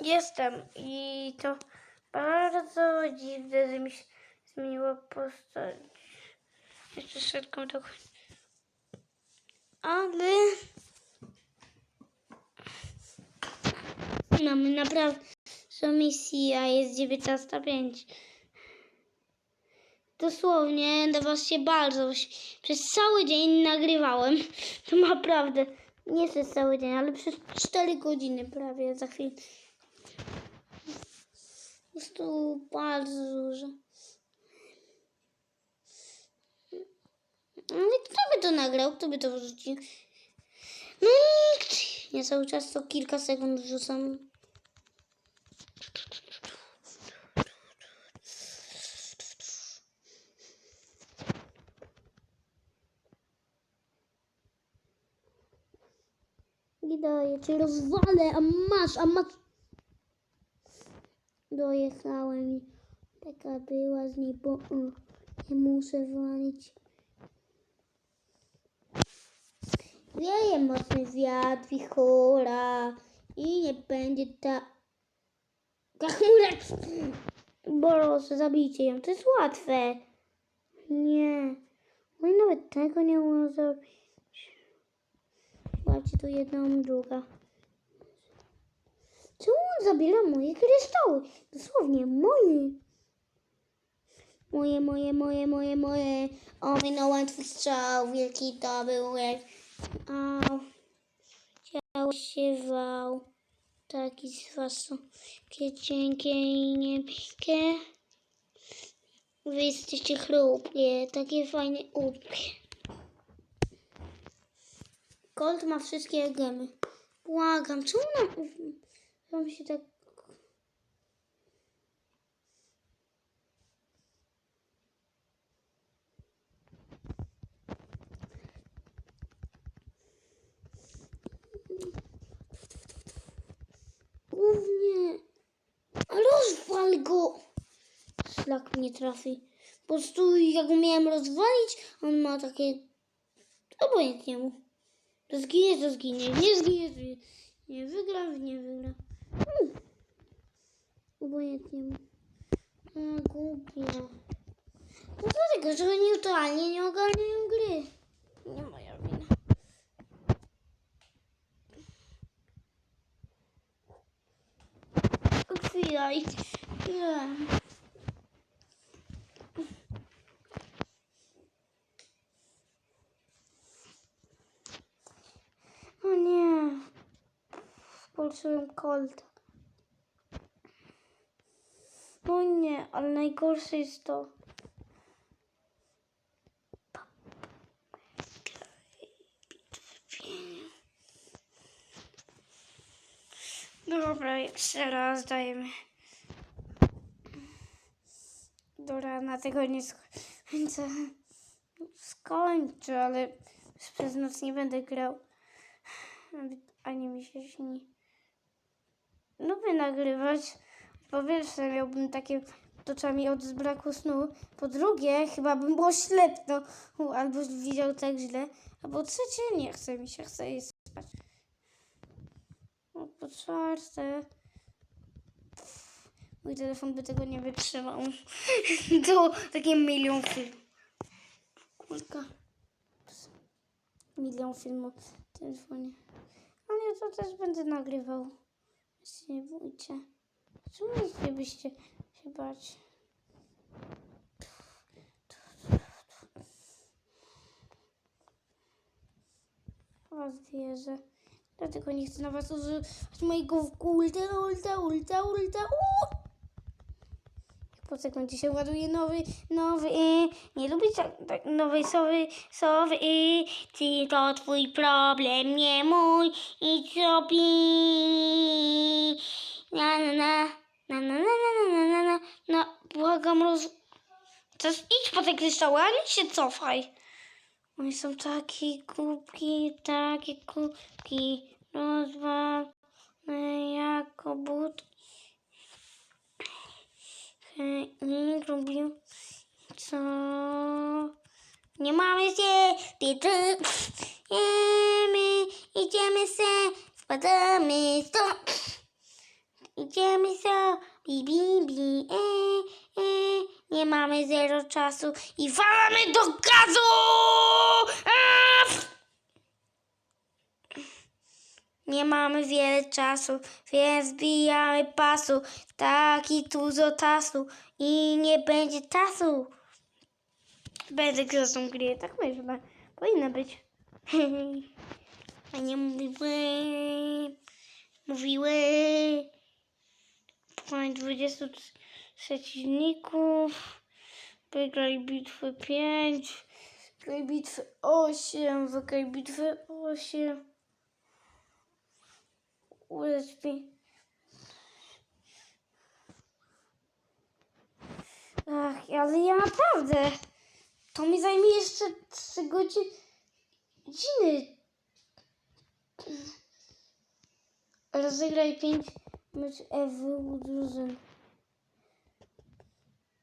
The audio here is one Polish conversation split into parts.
Jestem i to bardzo dziwne, że mi się zmieniła postać. Jeszcze szybko do Ale mamy naprawdę misja jest 19.05. Dosłownie do was się bardzo przez cały dzień nagrywałem. To naprawdę nie przez cały dzień, ale przez 4 godziny prawie za chwilę. Po prostu bardzo dużo. Ale kto by to nagrał? Kto by to wrzucił? No nikt. Ja cały czas to kilka sekund wrzucam. Nie daję, cię rozwalę, a masz, a masz. Dojechałem i taka była z niej, bo o, nie muszę walić. Wieje mocny wiatr, wichura i nie będzie ta... chmura. Boże, zabijcie ją, to jest łatwe. Nie, oni nawet tego nie umieją zrobić. Zobaczcie, tu jedna, druga. Czemu on zabiera moje kryształy? Dosłownie moje. Moje, moje, moje, moje, moje. Ominąłem twój strzał, wielki to był łeb. Au. Ciało się wał. Taki z was cienkie i niebieskie. Wy jesteście chrupkie, takie fajne ubkie. Gold ma wszystkie gemy. Błagam, czemu nam, nam się tak... Głównie... Ale rozwal go! Szlak mnie trafi. Po prostu jak go miałem rozwalić, on ma takie... Obojętnie mu. To zginie, to zginie. Nie zginie, to nie wygra, nie wygra. O banhetinho. Uma cúpula. Não sei que eu ganhei o talho e não ganhei um grê. Minha mãe é minha. O que foi isso? Olha. Por ser um colto. Nie, ale najgorsze jest to. Dobra, jeszcze raz dajemy. Do rana tego nie skończę. Skończę, ale przez noc nie będę grał. Ani mi się śni. Lubię nagrywać. Po pierwsze, miałbym takie oczami od braku snu. Po drugie, chyba bym było ślepno. Albo widział tak źle. A po trzecie, nie chce mi się, chce iść spać. A po czwarte... Mój telefon by tego nie wytrzymał. to takie milion film. Kulka. Milion filmów w telefonie. Ale ja to też będę nagrywał. Więc nie bójcie. Czemu nie byście się bać? Was wierzę. Dlatego nie chcę na was używać mojego ulta, ulta, ulta, ulta. Uuu! Po sekundzie się ładuje nowy, nowy, y, nie lubię tak, tak nowej sowy, sowy, czy to twój problem, nie mój, i zrobi. Na, na, na, na, na, na, na, na, na, na, na, no, błagam roz... Teraz idź po te kryształy, a nie się cofaj. Oni są takie głupki, takie głupki, rozwalone jak Hej, I robił co... Nie mamy się, pieczy, jemy, idziemy se, spadamy stąd. Idziemy. Bi, bi, bi, e, e, nie mamy zero czasu i walamy do gazu! F- nie mamy wiele czasu, więc zbijamy pasu. Taki dużo czasu i nie będzie czasu. Będę tą grę, tak myślę. Powinna być. A nie mówiły. Mówiły. Pokonać 20 przeciwników. Wygrali bitwę 5. Wygrali bitwę 8. Wygrali bitwę 8. USB. Ach, ale ja naprawdę. To mi zajmie jeszcze 3 godziny. godziny. Rozegraj 5 mecz EW drużyn.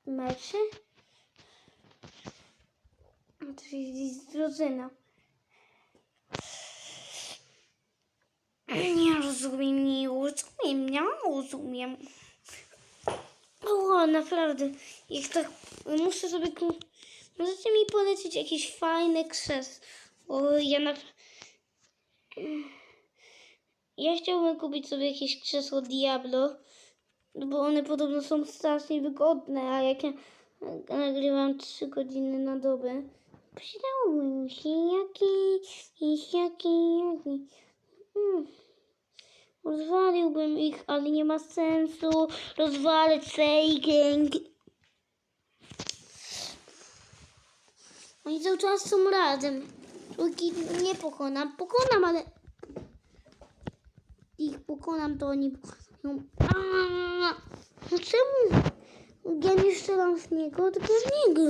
Meczy? Czyli z. Nie rozumiem, nie rozumiem, nie rozumiem. O, naprawdę. Jak tak, muszę sobie... Możecie mi polecić jakieś fajne krzesło. O, ja na... Ja chciałbym kupić sobie jakieś krzesło Diablo, bo one podobno są strasznie wygodne, a jak ja nagrywam 3 godziny na dobę, przydałoby mi się jakiś, jaki, jaki. Hmm. Rozwaliłbym ich, ale nie ma sensu. Rozwalę Seigen. Oni cały czas są razem. Póki nie pokonam. Pokonam, ale... Ich pokonam, to oni pokonają. Aaaa! No czemu? Ja nie strzelam w niego, tylko niego.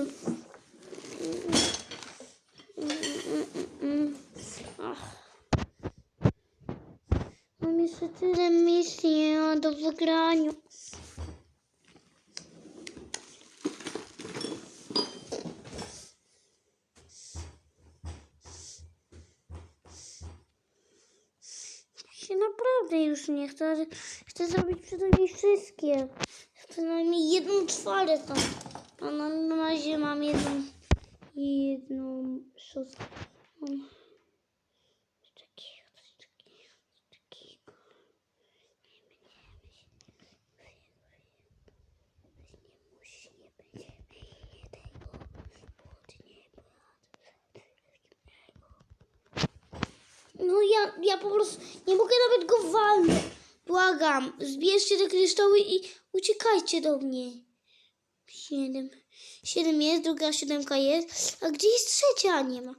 Mam jeszcze tyle misji do wygrania. się naprawdę już nie chcę. ale Chcę zrobić przynajmniej wszystkie. Przynajmniej jedną czwartą. A na, razie mam jedną jedną szóstą. Mam coś takiego, coś takiego, coś takiego. Nie będziemy się nie musi, nie będziemy tego płodnie No ja, ja po prostu nie mogę nawet go walnąć. Błagam, zbierzcie te kryształy i uciekajcie do mnie. Siedem. Siedem jest, druga siódemka jest. A gdzie jest trzecia? Nie ma.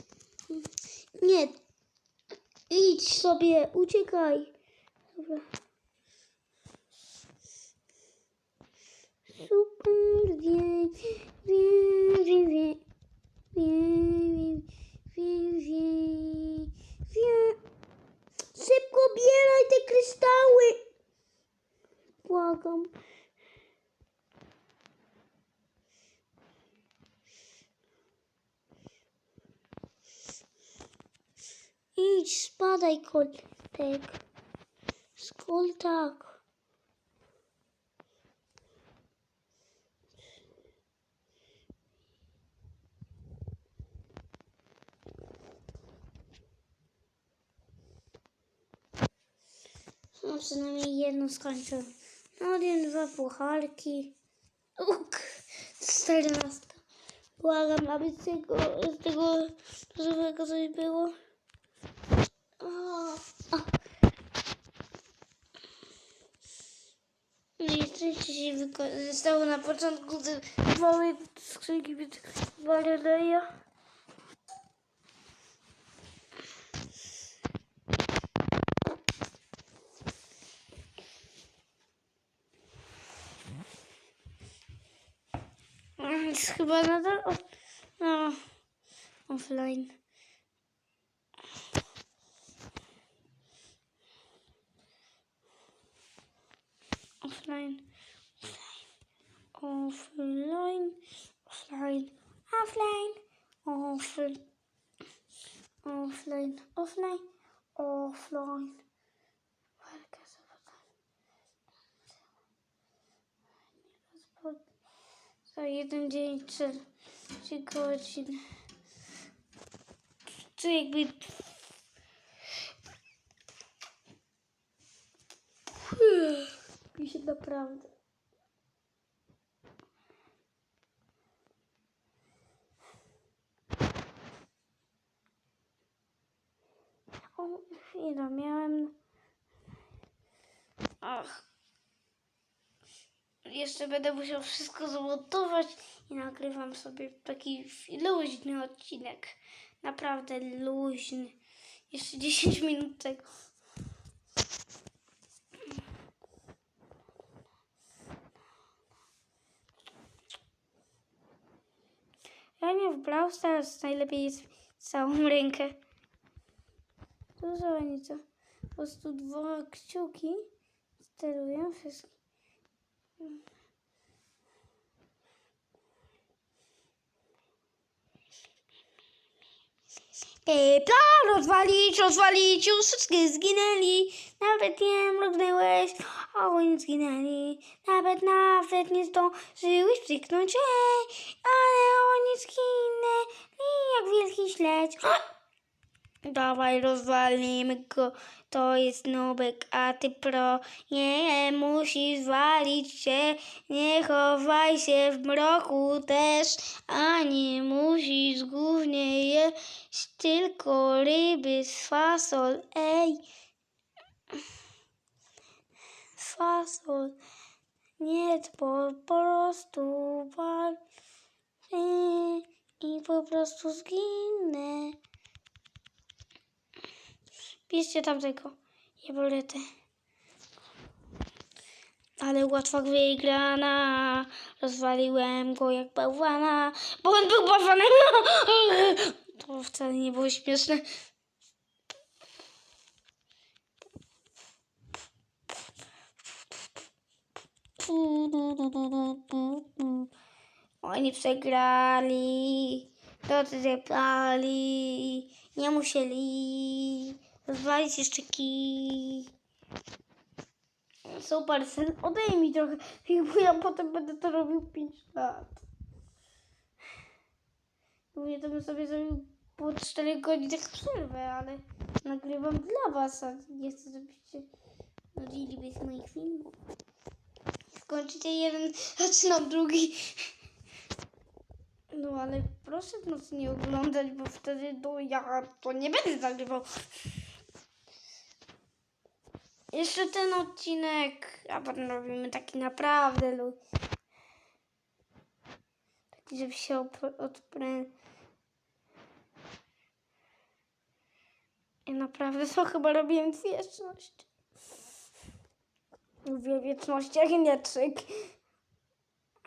Nie. Idź sobie, uciekaj. Dobra. Super, wie, wie, wie, wie. Wie, wie, wie, wie. Szybko bieraj te kryształy. Błagam. Idź, spadaj, koltek. Skoltak. No przynajmniej jedno skończyłem. No jeden, dwa pucharki. Uk, czternastka. Błagam, aby z tego, z tego żywego coś było. O, o. No i szczęście się wykorzystało na początku te małej skrzynki Walereja. Jest chyba nadal o, no, offline. Offline. Offline. Offline. Offline. Offline. Offline. Offline. Offline. Za jeden dzień, trzy, trzy godziny. To jakby... Mi się naprawdę... O, chwila, miałem... Ach. Jeszcze będę musiał wszystko zmontować i nagrywam sobie taki luźny odcinek. Naprawdę luźny. Jeszcze 10 minut tego. Ja nie w Brawl Stars najlepiej jest całą rękę. Dużo nic. Po prostu dwa kciuki sterują wszystkim. Pepla rozwalić, rozwalić, już wszystkie zginęli. Nawet nie mrugnęłeś, a oni zginęli. Nawet, nawet nie zdążyłeś krzyknąć, ej, ale oni zginęli jak wielki śledź. Dawaj, rozwalimy go. To jest nubek, a ty pro. Nie musisz walić się. Nie chowaj się w mroku też. A nie musisz głównie jeść tylko ryby z fasol. Ej. Fasol. Nie, po prostu wal. I po prostu zginę. Bierzcie tamtego jebolety. Ale łatwa wygrana. Rozwaliłem go jak bałwana, bo on był bałwanem. To wcale nie było śmieszne. Oni przegrali. Rozrypali. Nie musieli. Rozwalić jeszcze kij. Super, syn, odej mi trochę, bo ja potem będę to robił 5 lat. Mówię, to bym sobie zrobił po 4 godziny przerwę, ale nagrywam dla was, a nie chcę, żebyście nudzili bez moich filmów. Skończycie jeden, zaczynam drugi. No ale proszę w nocy nie oglądać, bo wtedy to ja to nie będę nagrywał. Jeszcze ten odcinek, a potem robimy taki naprawdę lu. Taki, żeby się op- odprę... I naprawdę to chyba robiłem wieczność. Mówię wieczność, jak nie trzyk.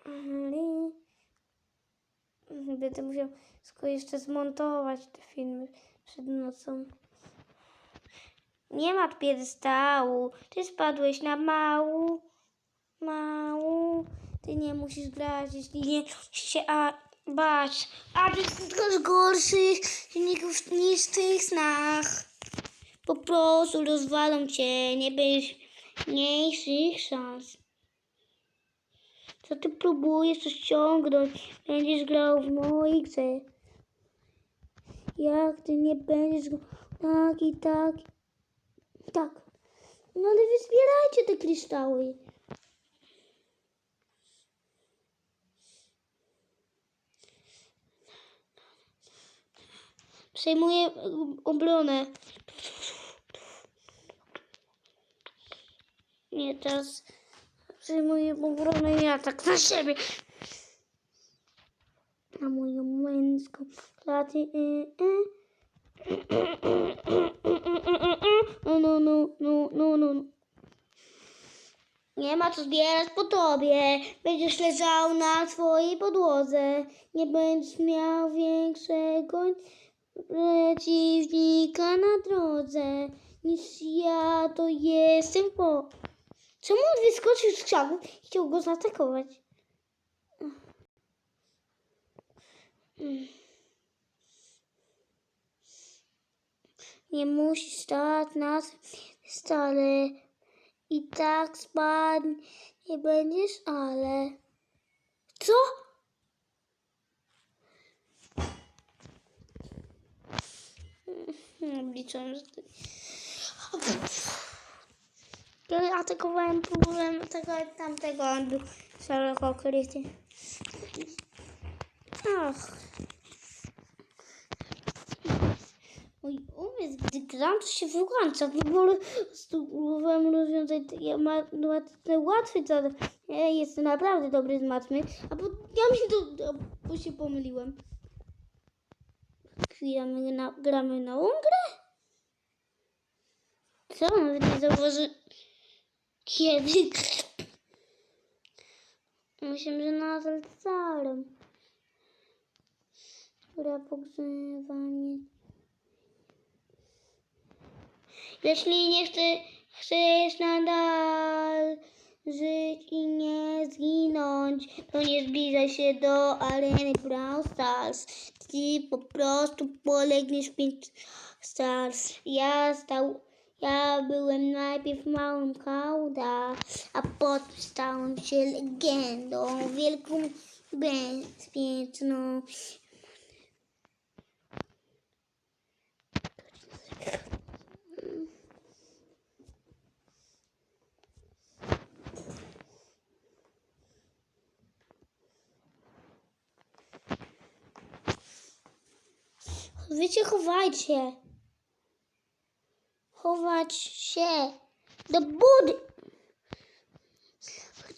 Ale... Będę musiał tylko jeszcze zmontować te filmy przed nocą. Nie ma piedestału. Ty spadłeś na mału. Mału. Ty nie musisz grać, jeśli nie się a bać. A ty jesteś gorszy niż, w tych snach. Po prostu rozwalą cię. Nie będziesz mniejszych szans. Co ty próbujesz coś ciągnąć? Będziesz grał w mojej grze. Jak ty nie będziesz tak i tak. No ale wy zbierajcie te kryształy. Przejmuję y, obronę. Nie, teraz przejmuję obronę ja tak na siebie. Na moją męską klatę. No, no, no, no, no, no. Nie ma co zbierać po tobie. Będziesz leżał na twojej podłodze. Nie będziesz miał większego przeciwnika na drodze niż ja to jestem po. Czemu on wyskoczył z krzaków i chciał go zaatakować? Mm. Nie musisz stać na stole. I tak spadnie, nie będziesz, ale Co? Mm, Liczyłem, że ty... Ja atakowałem, próbowałem atakować tamtego, on był szeroko kryty. Ach. Mój umysł, gdy gram, to się wyłącza. W ogóle spróbowałem rozwiązać takie matmy łatwe zadanie. Ja jestem naprawdę dobry z matmy, a ja mi to, bo się pomyliłem. Chwila, my na, gramy na grę? Co? Nawet nie zauważy... Kiedy? Myślę, że nadal starym. Która pogrzewanie. Jeśli nie chce, chcesz nadal żyć i nie zginąć, to nie zbliżaj się do areny Brawl Stars. Ty po prostu polegniesz w Stars. Ja stał, ja byłem najpierw małym kauda, a potem stałem się legendą, wielką bezpieczną. Wiecie, chowajcie. Chować się do budy.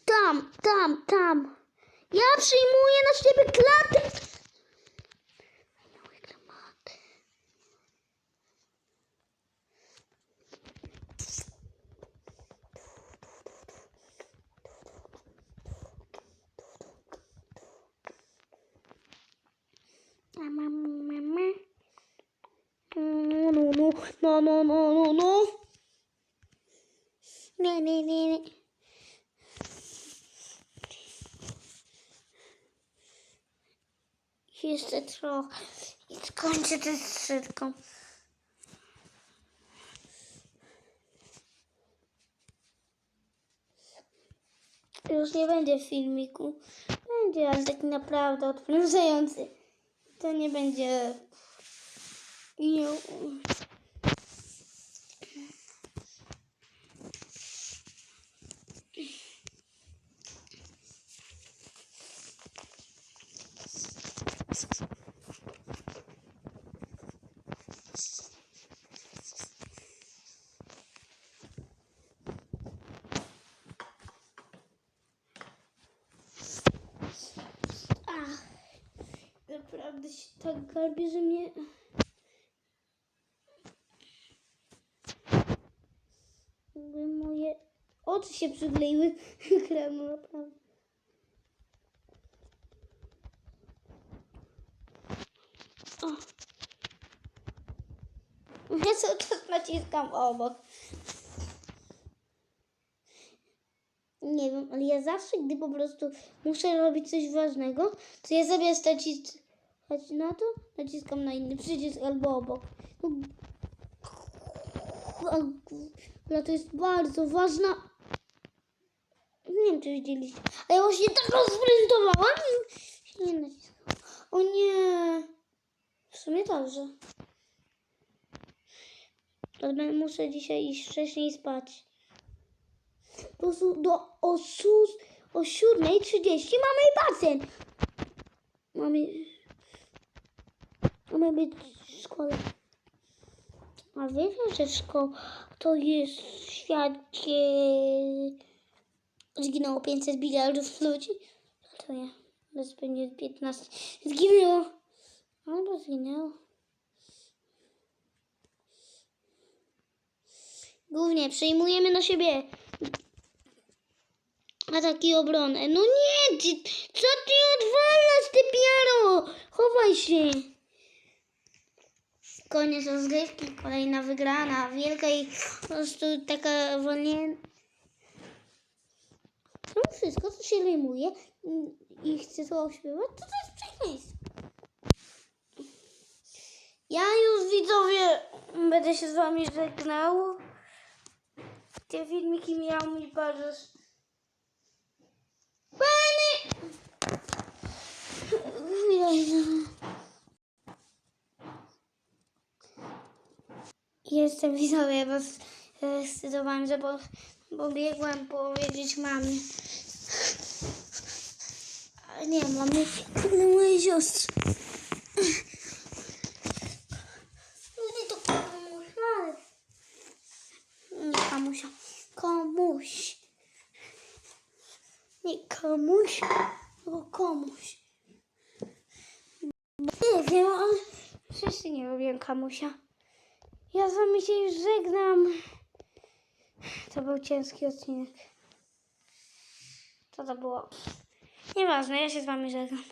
Tam, tam, tam. Ja przyjmuję na siebie klatę. Miały gramaty. A mam, mama. No, no, no, no, no, no. Nie, nie, nie, nie. Jeszcze trochę i skończę tę skrzydką. Już nie będzie filmiku. Będzie, ale tak naprawdę odprężający. To nie będzie... Nie... Ach, naprawdę się tak garbię, że mnie... Jakby moje oczy się przykleiły kremu, naprawdę. O. Ja cały czas naciskam obok. Nie wiem, ale ja zawsze, gdy po prostu muszę robić coś ważnego, to ja zamiast naciskać na to, naciskam na inny przycisk albo obok. No, Ale to jest bardzo ważna. Nie wiem, czy widzieliście. A ja właśnie tak rozprezentowałam i nie naciskam. O nie. W sumie dobrze. Ale będę- muszę dzisiaj iść wcześniej spać. Po prostu do o, su, o 7.30 mamy basen. Mamy, mamy być w szkole. A wiecie, że szkoła to jest świat, gdzie zginęło 500 miliardów ludzi? To ja. Bez będzie 15. Zginęło. Albo zginęło. Głównie przyjmujemy na siebie ataki obronę. No nie, co ty odwalasz, ty piaro? Chowaj się. Koniec rozgrywki, kolejna wygrana, wielka i po prostu taka wolnięta. No wszystko, co się rymuje mm, i chce to ośpiewać, to to jest przekleństwo. Ja już widzowie będę się z wami żegnał. Te filmiki miały mi bardzo... Pany! Jestem widzowie, bo zdecydowałam, że bo biegłam powiedzieć mamie. Ale nie mam kurde mojej siostry. Nie to komuś, ale... Nie komuś, komuś. Nie komuś, tylko komuś. Nie wiem, ale wszyscy nie lubią kamusia. Ja z wami się już żegnam. To był ciężki odcinek. Co to było? Nieważne, ja się z wami żegnam.